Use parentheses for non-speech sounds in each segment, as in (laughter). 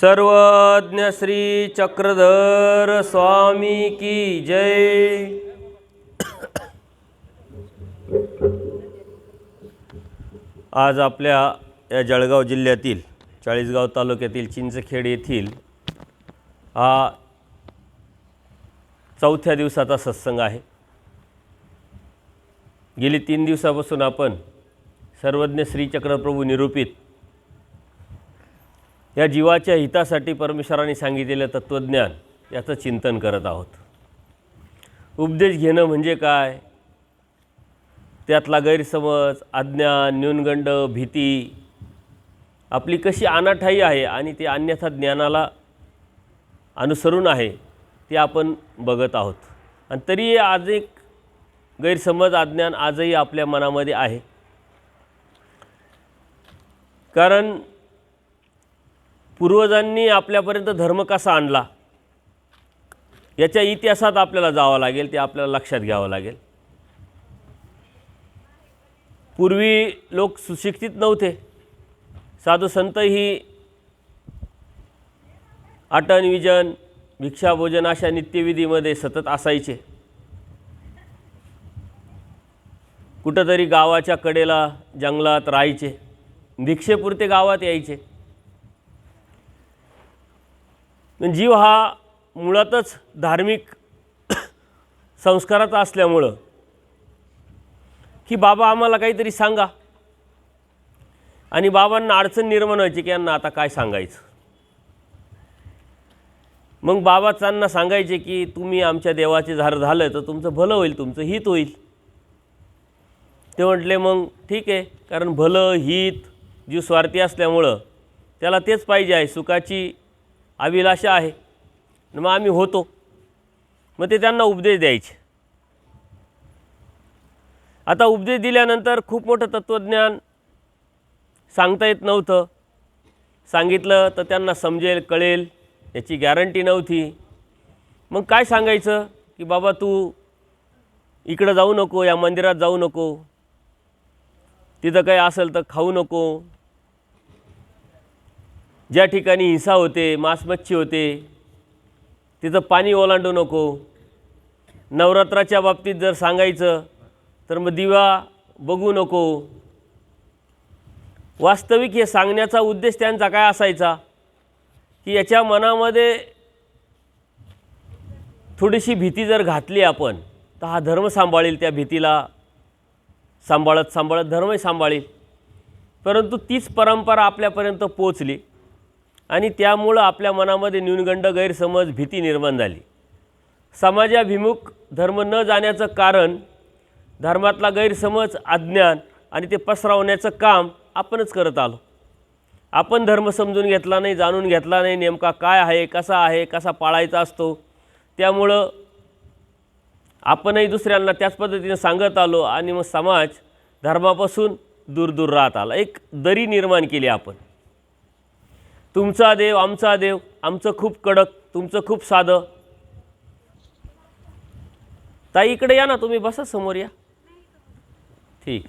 सर्वज्ञ श्री चक्रधर स्वामी की जय। आज आपल्या या जळगाव जिल्ह्यातील चाळीसगाव तालुक्यातील चिंचखेड येथील हा चौथ्या दिवसाचा सत्संग आहे. गेली तीन दिवसापासून आपण सर्वज्ञ श्रीचक्रप्रभू निरूपित या जीवाच्या हितासाठी परमेश्वराने सांगितलेलं तत्त्वज्ञान याचं चिंतन करत आहोत. उपदेश घेणं म्हणजे काय? त्यातला गैरसमज अज्ञान न्यूनगंड भीती आपली कशी अनाठाई आहे आणि ती अन्यथा ज्ञानाला अनुसरून आहे ते आपण बघत आहोत. आणि तरी आज एक गैरसमज अज्ञान आजही आपल्या मनामध्ये आहे. कारण पूर्वजांनी आपल्यापर्यंत धर्म कसा आणला? याच्या इतिहासात आपल्याला जावं लागेल ते आपल्याला लक्षात घ्यावं लागेल. पूर्वी लोक सुशिक्षित नव्हते. साधू संतही आटन विजन भिक्षाभोजन अशा नित्यविधीमध्ये सतत असायचे. कुठंतरी गावाच्या कडेला जंगलात राहायचे. भिक्षेपुरते गावात यायचे. जीव हा मुळातच धार्मिक (coughs) संस्काराचा असल्यामुळं. की बाबा आम्हाला काहीतरी सांगा. आणि बाबांना अडचण निर्माण व्हायची की यांना आता काय सांगायचं? मग बाबा त्यांना सांगायचे की तुम्ही आमच्या देवाचे झार झालं तर तुमचं भलं होईल तुमचं हित होईल. ते म्हटले मग ठीक आहे कारण भलं हित जीव स्वार्थी असल्यामुळं त्याला तेच पाहिजे आहे सुखाची अभिलाषा आहे. मग आम्ही होतो. मग ते त्यांना उपदेश द्यायचे. आता उपदेश दिल्यानंतर खूप मोठं तत्त्वज्ञान सांगता येत नव्हतं. सांगितलं तर त्यांना समजेल कळेल. याची गॅरंटी नव्हती. मग काय सांगायचं? की बाबा तू इकडं जाऊ नको या मंदिरात जाऊ नको. तिथं काही असेल तर खाऊ नको. ज्या ठिकाणी हिंसा होते मांसमच्छी होते तिथं पाणी ओलांडू नको. नवरात्राच्या बाबतीत जर सांगायचं तर मग दिवा बघू नको. वास्तविक हे सांगण्याचा उद्देश त्यांचा काय असायचा? की याच्या मनामध्ये थोडीशी भीती जर घातली आपण तर हा धर्म सांभाळील त्या भीतीला. सांभाळत सांभाळत धर्मही सांभाळील. परंतु तीच परंपरा आपल्यापर्यंत पोचली आणि त्यामुळं आपल्या मनामध्ये न्यूनगंड गैरसमज भीती निर्माण झाली. समाजाभिमुख धर्म न जाण्याचं कारण धर्मातला गैरसमज अज्ञान आणि ते पसरवण्याचं काम आपणच करत आलो. आपण धर्म समजून घेतला नाही जाणून घेतला नाही नेमका काय आहे कसा आहे कसा पाळायचा असतो त्यामुळं आपणही दुसऱ्यांना त्याच पद्धतीने सांगत आलो आणि मग समाज धर्मापासून दूर दूर राहत आला. एक दरी निर्माण केली आपण. तुमचा देव आमचा देव आमचं खूप कडक तुमचं खूप साधं. ताई इकडे या ना तुम्ही बसा समोर या. ठीक.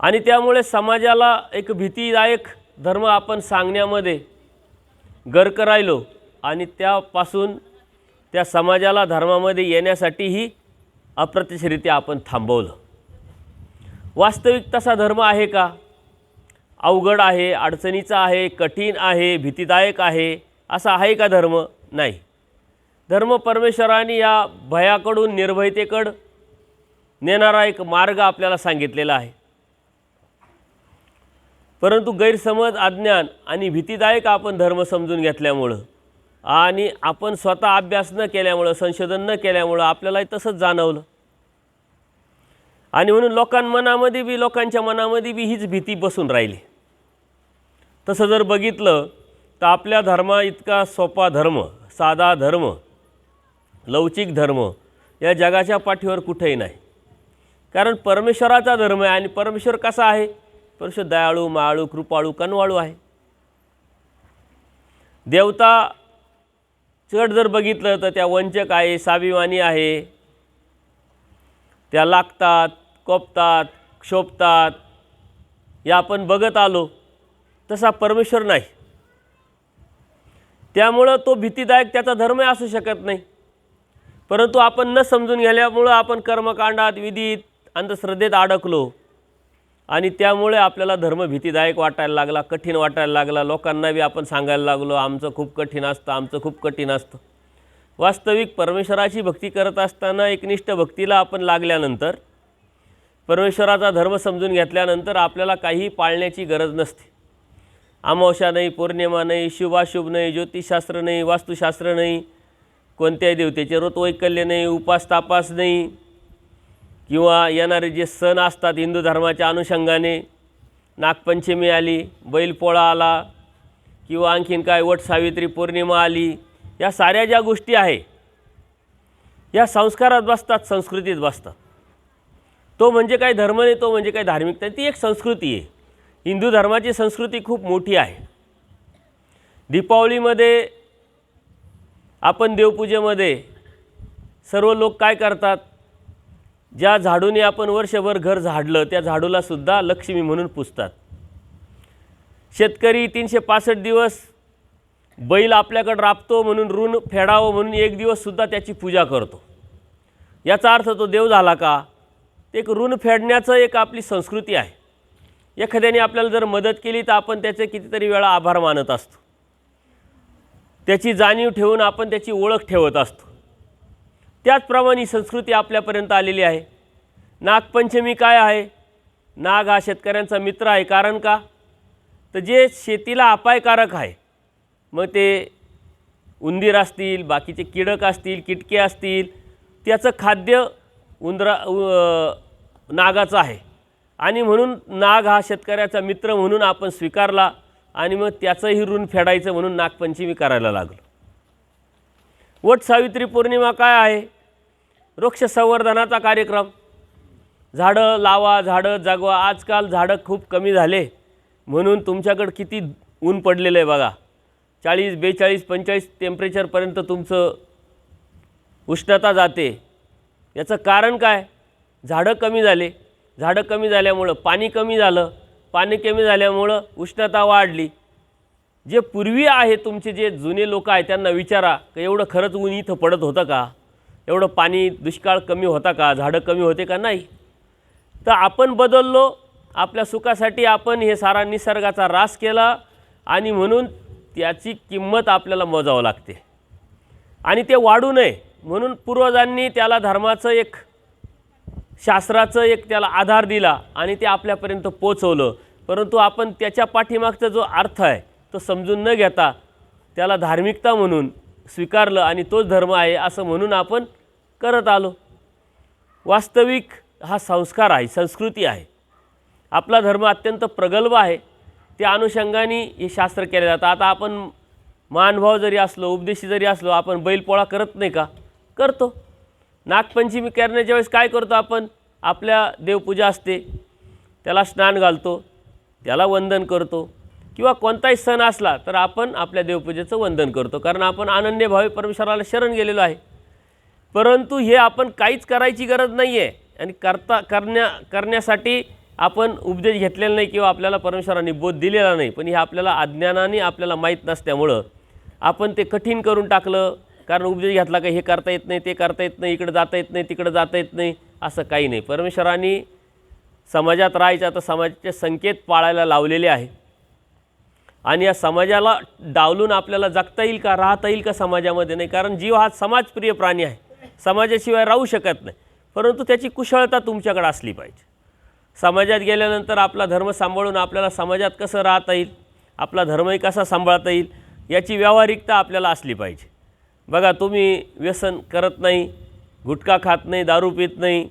आणि त्यामुळे समाजाला एक भीतीदायक धर्म आपण सांगण्यामध्ये गर्क राहिलो आणि त्यापासून त्या समाजाला धर्मामध्ये येण्यासाठीही अप्रत्यक्षरित्या आपण थांबवलं. वास्तविक तसा धर्म आहे का? अवघड आहे अडचणीचा आहे कठीण आहे भीतीदायक आहे असा आहे का धर्म? नाही. धर्म परमेश्वराने या भयाकडून निर्भयतेकडं नेणारा एक मार्ग आपल्याला सांगितलेला आहे. परंतु गैरसमज अज्ञान आणि भीतीदायक आपण धर्म समजून घेतल्यामुळं आणि आपण स्वतः अभ्यास न केल्यामुळं संशोधन न केल्यामुळं आपल्यालाही तसंच जाणवलं. आणि म्हणून लोकांमनामध्ये बी लोकांच्या मनामध्ये बी हीच भीती बसून राहिली. तसं जर बघितलं तर आपल्या धर्मा इतका सोपा धर्म साधा धर्म लवचिक धर्म या जगाच्या पाठीवर कुठेही नाही. कारण परमेश्वराचा धर्म आहे आणि परमेश्वर कसा आहे? परमेश्वर दयाळू माळू कृपाळू कनवाळू आहे. देवता चढ जर बघितलं तर त्या वंचक आहे साभिमानी आहे. त्या लागतात कोपतात क्षोभतात. या आपण बघत आलो तसा परमेश्वर नाही. त्यामुळं तो भीतीदायक त्याचा धर्मही असू शकत नाही. परंतु आपण न समजून गेल्यामुळं आपण कर्मकांडात विधीत अंधश्रद्धेत अडकलो. आणि त्यामुळे आपल्याला धर्म भीतीदायक वाटायला लागला कठीण वाटायला लागला. लोकांना बी आपण सांगायला लागलो आमचं खूप कठीण असतं आमचं खूप कठीण असतं. वास्तविक परमेश्वराची भक्ती करत असताना एकनिष्ठ भक्तीला आपण लागल्यानंतर परमेश्वराचा धर्म समजून घेतल्यानंतर आपल्याला काही पाळण्याची गरज नसते. अमावस्या नाही पौर्णिमा नाही शुभाशुभ नाही ज्योतिषशास्त्र नाही वास्तुशास्त्र नाही कोणत्याही देवतेचे ऋतवैकल्य नाही उपास तापास नाही किंवा येणारे जे सण असतात हिंदू धर्माच्या अनुषंगाने नागपंचमी आली बैलपोळा आला किंवा आणखीन काय वट सावित्री पौर्णिमा आली या साऱ्या ज्या गोष्टी आहे या संस्कारात बसतात संस्कृतीत बसतात तो म्हणजे काय धर्म नाही तो म्हणजे काय धार्मिकता नाही. ती एक संस्कृती आहे हिंदू धर्माची संस्कृती खूप मोठी आहे. दीपावलीमध्ये आपण देवपूजेमध्ये सर्व लोक काय करतात? ज्या झाडूने आपण वर्षभर घर झाडलं त्या झाडूला सुद्धा लक्ष्मी म्हणून पुजतात. शेतकरी तीनशे पासष्ट दिवस बैल आपल्याकडं राबतो म्हणून ऋण फेडावं म्हणून एक दिवससुद्धा त्याची पूजा करतो. याचा अर्थ तो देव झाला का? एक ऋण फेडण्याचं एक आपली संस्कृती आहे. एखाद्याने आपल्याला जर मदत केली तर आपण त्याचे कितीतरी वेळा आभार मानत असतो. त्याची जाणीव ठेवून आपण त्याची ओळख ठेवत असतो. त्याचप्रमाणे ही संस्कृती आपल्यापर्यंत आलेली आहे. नागपंचमी काय आहे? नाग हा शेतकऱ्यांचा मित्र आहे. कारण का? तर जे शेतीला अपायकारक आहे मग ते उंदीर असतील बाकीचे किडक असतील किटके असतील त्याचं खाद्य उंदरा नागाचं आहे. आणि म्हणून नाग हा शेतकऱ्याचा मित्र म्हणून आपण स्वीकारला आणि मग त्याचंही ऋण फेडायचं म्हणून नागपंचमी करायला लागलो. वट सावित्री पौर्णिमा काय आहे? वृक्ष संवर्धनाचा कार्यक्रम. झाडं लावा झाडं जगवा. आजकाल झाडं खूप कमी झाले. म्हणून तुमच्याकडं किती ऊन पडलेलं आहे बघा. चाळीस बेचाळीस पंचेचाळीस टेम्परेचरपर्यंत तुमचं उष्णता जाते. याचं कारण काय? झाडं कमी झाले. झाडं कमी झाल्यामुळं पाणी कमी झालं. पाणी कमी झाल्यामुळं उष्णता वाढली. जे पूर्वी आहे तुमचे जे जुने लोक आहेत त्यांना विचारा का एवढं खरंच ऊन इथं पडत होतं का? एवढं पाणी दुष्काळ कमी होता का? झाडं कमी होते का? नाही. तर आपण बदललो आपल्या सुखासाठी आपण हे सारा निसर्गाचा ऱ्हास केला आणि म्हणून त्याची किंमत आपल्याला मोजावं लागते. आणि ते वाढू नये. म्हणून पूर्वजांनी त्याला धर्माचं एक शास्त्राचं एक त्याला आधार दिला आणि ते आपल्यापर्यंत पोचवलं. परंतु आपण त्याच्या पाठीमागचा जो अर्थ आहे तो समजून न घेता त्याला धार्मिकता म्हणून स्वीकारलं आणि तोच धर्म आहे असं म्हणून आपण करत आलो. वास्तविक हा संस्कार आहे संस्कृती आहे. आपला धर्म अत्यंत प्रगल्भ आहे. त्या अनुषंगाने हे शास्त्र केले जातं. आता आपण मानभाव जरी असलो उपदेशी जरी असलो आपण बैलपोळा करत नाही का? करतो. नागपंचमी करण्याच्या वेळेस काय करतो आपण? आपल्या देवपूजा असते. त्याला स्नान घालतो. त्याला वंदन करतो. किंवा कोणताही सण असला तर आपण आपल्या देवपूजेचं वंदन करतो. कारण आपण अनन्य भावे परमेश्वराला शरण गेलेलो आहे. परंतु हे आपण काहीच करायची गरज नाही आहे आणि करता करण्या करण्यासाठी आपण उपदेश घेतलेला नाही किंवा आपल्याला परमेश्वराने बोध दिलेला नाही. पण हे आपल्याला अज्ञानाने आपल्याला माहीत नसल्यामुळं आपण ते कठीण करून टाकलं. कारण उपदेश घेतला का हे करता येत नाही ते करता येत नाही इकडं जाता येत नाही तिकडं जाता येत नाही असं काही नाही. परमेश्वराने समाजात राहायचं तर समाजाचे संकेत पाळायला लावलेले आहे. आणि या समाजाला डावलून आपल्याला जगता येईल का राहता येईल का समाजामध्ये नाही? कारण जीव हा समाजप्रिय प्राणी आहे. समाजाशिवाय राहू शकत नाही. परंतु त्याची कुशळता तुमच्याकडे असली पाहिजे. समाजात गेल्यानंतर आपला धर्म सांभाळून आपल्याला समाजात कसं राहता येईल? आपला धर्मही कसा सांभाळता येईल? याची व्यावहारिकता आपल्याला असली पाहिजे. बघा तुम्ही व्यसन करत नाही गुटखा खात नाही दारू पित नाही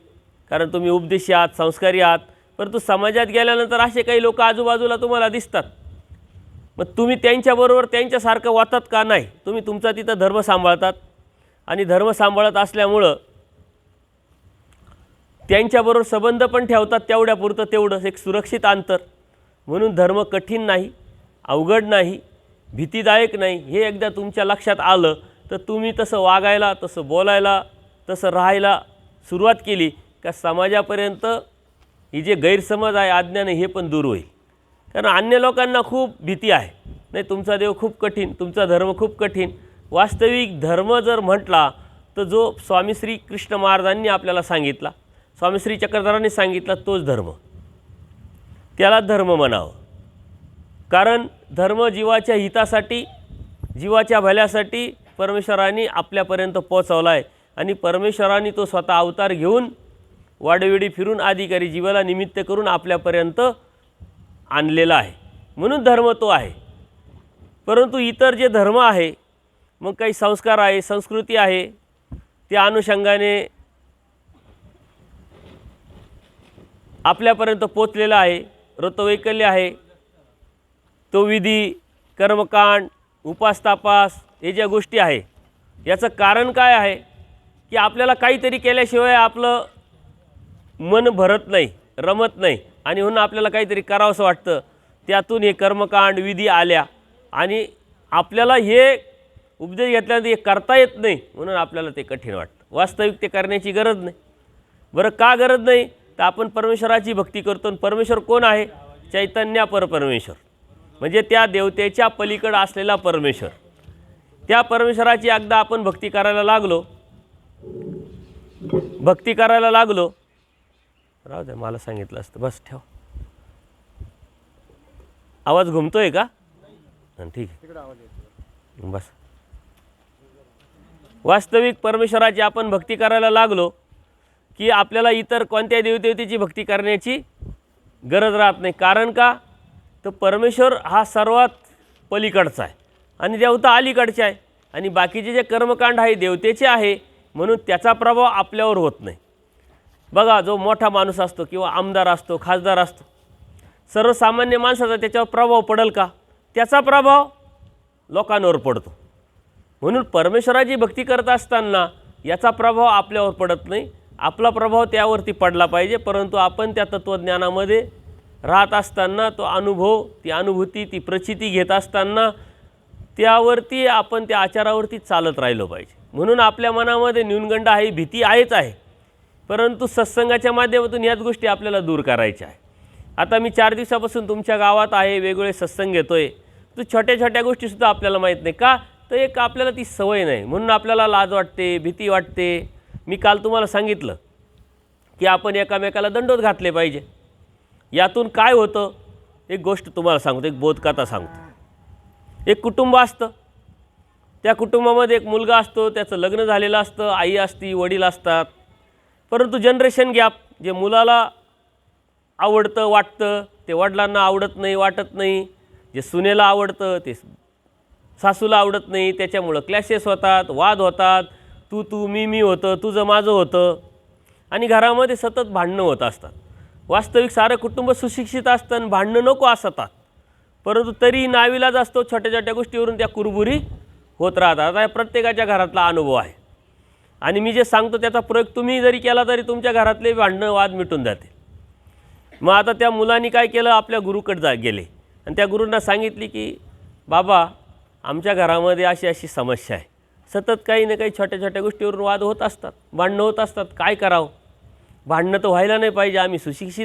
कारण तुम्ही उपदेशी आहात संस्कारी आहात परंतु समाजात गेल्यानंतर असे काही लोक आजूबाजूला तुम्हाला दिसतात. मग तुम्ही त्यांच्याबरोबर त्यांच्यासारखं वातात का नाही? तुम्ही तुमचा तिथं धर्म सांभाळतात आणि धर्म सांभाळत असल्यामुळं त्यांच्याबरोबर संबंध पण ठेवतात तेवढ्यापुरतं तेवढंच एक सुरक्षित अंतर. म्हणून धर्म कठीण नाही अवघड नाही भीतीदायक नाही हे एकदा तुमच्या लक्षात आलं तर तुम्ही तसं वागायला तसं बोलायला तसं राहायला सुरुवात केली का समाजापर्यंत ही जे गैरसमज आहे अज्ञान हे पण दूर होईल. कारण अन्य लोकांना खूप भीती आहे. नाही तुमचा देव खूप कठीण तुमचा धर्म खूप कठीण. वास्तविक धर्म जर म्हटला तर जो स्वामी श्री कृष्ण महाराजांनी आपल्याला सांगितला स्वामी श्री चक्रधरांनी सांगितला तोच धर्म. त्याला धर्म म्हणावं. कारण धर्म जीवाच्या हितासाठी जीवाच्या भल्यासाठी परमेश्वरांनी आपल्यापर्यंत पोचवला आहे आणि परमेश्वरांनी तो स्वतः अवतार घेऊन वाडवेडी फिरून अधिकारी जीवाला निमित्त करून आपल्यापर्यंत आणलेला आहे. म्हणून धर्म तो आहे. परंतु इतर जे धर्म आहे मग काही संस्कार आहे संस्कृती आहे त्या अनुषंगाने आपल्यापर्यंत पोचलेला आहे. ऋतवैकल्य आहे. तो विधी कर्मकांड उपासतापास हे ज्या गोष्टी आहे याचं कारण काय आहे की आपल्याला काहीतरी केल्याशिवाय आपलं मन भरत नाही रमत नाही आणि म्हणून आपल्याला काहीतरी करावंसं वाटतं. त्यातून हे कर्मकांड विधी आल्या आणि आपल्याला हे उपदेश घेतल्यानंतर हे करता येत नाही म्हणून आपल्याला ते कठीण वाटतं. वास्तविक ते करण्याची गरज नाही. बरं का गरज नाही? तर आपण परमेश्वराची भक्ती करतो आणि परमेश्वर कोण आहे? चैतन्या परपरमेश्वर म्हणजे त्या देवतेच्या पलीकडं असलेला परमेश्वर. त्या परमेश्वराची एकदा आपण भक्ती करायला लागलो. भक्ती करायला लागलो. राहू दे मला सांगितलं असतं. बस ठेव. आवाज घुमतोय का? ठीक आहे. बस. वास्तविक परमेश्वराची आपण भक्ती करायला लागलो की आपल्याला इतर कोणत्या देवदेवतेची भक्ती करण्याची गरज राहत नाही. कारण का? तर परमेश्वर हा सर्वात पलीकडचा आहे. आणि देवता अलीकडचे आहे. आणि बाकीचे जे कर्मकांड आहे देवतेचे आहे म्हणून त्याचा प्रभाव आपल्यावर होत नाही. बघा जो मोठा माणूस असतो किंवा आमदार असतो खासदार असतो सर्वसामान्य माणसाचा त्याच्यावर प्रभाव पडेल का? त्याचा प्रभाव लोकांवर पडतो. म्हणून परमेश्वराची भक्ती करत असताना याचा प्रभाव आपल्यावर पडत नाही. आपला प्रभाव त्यावरती पडला पाहिजे परंतु आपण त्या तत्त्वज्ञानामध्ये राहत असताना तो अनुभव ती अनुभूती ती प्रचिती घेत असताना त्यावरती आपण त्या आचारावरती चालत राहिलो पाहिजे. म्हणून आपल्या मनामध्ये न्यूनगंड आहे भीती आहेच आहे. परंतु सत्संगाच्या माध्यमातून याच गोष्टी आपल्याला दूर करायच्या आहे. आता मी चार दिवसापासून तुमच्या गावात आहे वेगवेगळे सत्संग घेतो आहे तर छोट्या छोट्या गोष्टीसुद्धा आपल्याला माहीत नाही. का? तर एक आपल्याला ती सवय नाही. म्हणून आपल्याला लाज वाटते भीती वाटते. मी काल तुम्हाला सांगितलं की आपण एकामेकाला दंडोत घातले पाहिजे. यातून काय होतं? एक गोष्ट तुम्हाला सांगतो एक बोधकथा सांगतो. एक कुटुंब असतं. त्या कुटुंबामध्ये एक मुलगा असतो त्याचं लग्न झालेलं असतं आई असती वडील असतात. परंतु जनरेशन गॅप जे मुलाला आवडतं वाटतं ते वडिलांना आवडत नाही वाटत नाही. जे सुनेला आवडतं ते सासूला आवडत नाही. त्याच्यामुळं क्लॅशेस होतात वाद होतात. तू तू मी मी होतं तुझं माझं होतं. आणि घरामध्ये सतत भांडणं होत असतात. वास्तविक सारं कुटुंब सुशिक्षित असतं आणि भांडणं नको असतात. परंतु तरी नाविलाज असतो छोट्या छोट्या गोष्टीवरून त्या कुरबुरी होत राहतात. आता प्रत्येकाच्या घरातला अनुभव आहे. आणि मी जे सांगतो त्याचा प्रयोग तुम्ही जरी केला तरी तुमच्या घरातले भांडणं वाद मिटून जातील. मग आता त्या मुलांनी काय केलं? आपल्या गुरुकडे जा गेले. आणि त्या गुरूंना सांगितली की बाबा आमच्या घरामध्ये अशी अशी समस्या आहे. सतत काही ना काही छोट्या छोट्या गोष्टीवरून वाद होत असतात भांडणं होत असतात. काय करावं? भांडणं तर व्हायला नाही पाहिजे. आम्ही सुशिक्षित